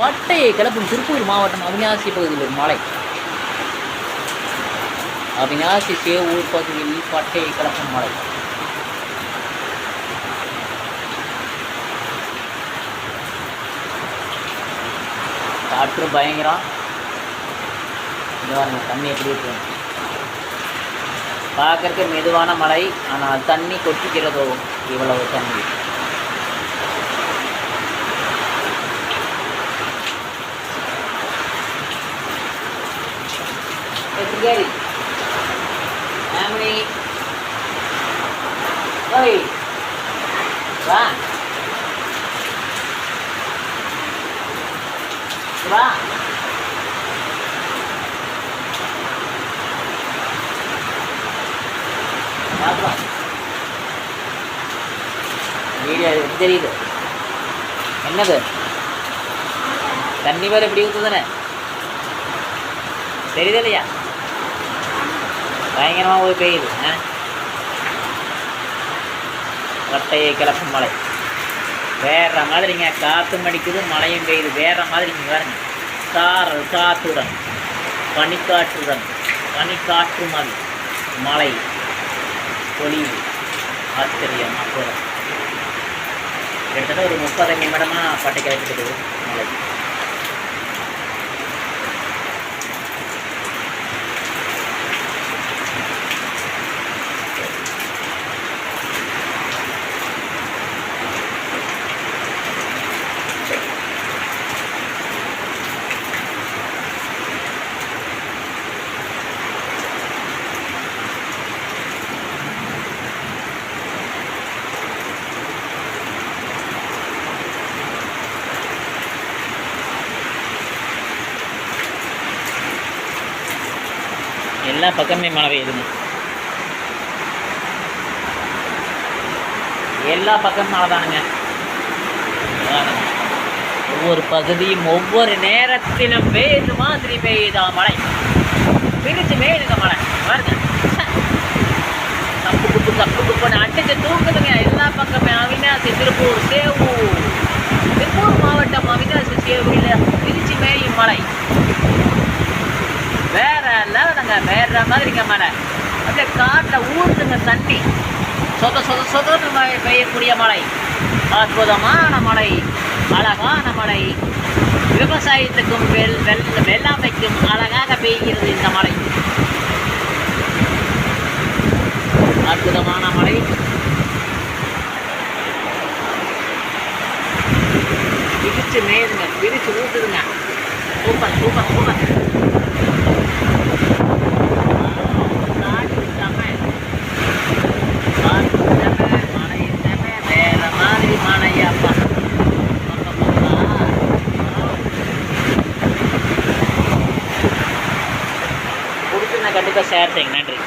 பட்டையை கிளப்பும் திருப்பூர் மாவட்டம் அவிநாசி பகுதியில் ஒரு மலை. அவிநாசி சேவூர் பகுதியில் பட்டையை கிளப்பும் மலை. காற்று பயங்கரம் இந்த பாருங்க தண்ணி எப்படி இருக்கு? பார்க்கறதுக்கு மெதுவான மலை ஆனால் தண்ணி கொட்டிக்கிறதோ இவ்வளவு தண்ணி. Gary. How many? Oi. வா வா வாப்பா வீடியோ எப்படி தெரியுது? என்னது? தண்ணி வேறு எப்படி ஊற்றுதானே தெரியுது இல்லையா? பயங்கரமாக போய் பெய்யுது வட்டையை கிளப்பும் மழை. வேற மாதிரிங்க காற்றும் அடிக்குது மழையும் பெய்யுது. வேற மாதிரிங்க பாருங்க. சாரல் காற்றுடன் பனிக்காற்றுடன் பனிக்காற்று மாதிரி மழை பொழிவு ஆச்சரியம் அப்புறம் கிட்டத்தட்ட ஒரு முப்பது நிமிடமாக பட்டை கிளப்பிட்டு மழை. எல்லா பக்கமே மழை பெய்யுதுங்க எல்லா பக்கமும் மழை தானுங்க. ஒவ்வொரு பகுதியும் ஒவ்வொரு நேரத்திலும் பெய்யுது மாதிரி பெய்யுதா மழை. பிரிச்சு பெய்யுதுங்க மழை. பாருங்க. தப்பு குப்பு தப்பு குப்புன்னு அடிச்சு தூக்குதுங்க. எல்லா பக்கமே அவினாசி திருப்பூர் சேவூர் திருப்பூர் மாவட்டம் அவினாசி சேவூரில் பிரிச்சு மேயும் மழை வேற லெவலுங்க வேற மாதிரிங்க மழை அப்படியே காட்டில் ஊறுதுங்க தண்ணி. சொத சொத சொதன்னு மழை பெய்யக்கூடிய மழை அற்புதமான மழை அழகான மழை விவசாயத்துக்கும் வெள் வெள் வெள்ளாமைக்கும் அழகாக பெய்கிறது இந்த மழை அற்புதமான மழை விரிச்சு மேயுதுங்க விரிச்சு ஊத்துதுங்க. Super super super. கண்டிப்பாக ஷேர் செய்யுங்க நன்றி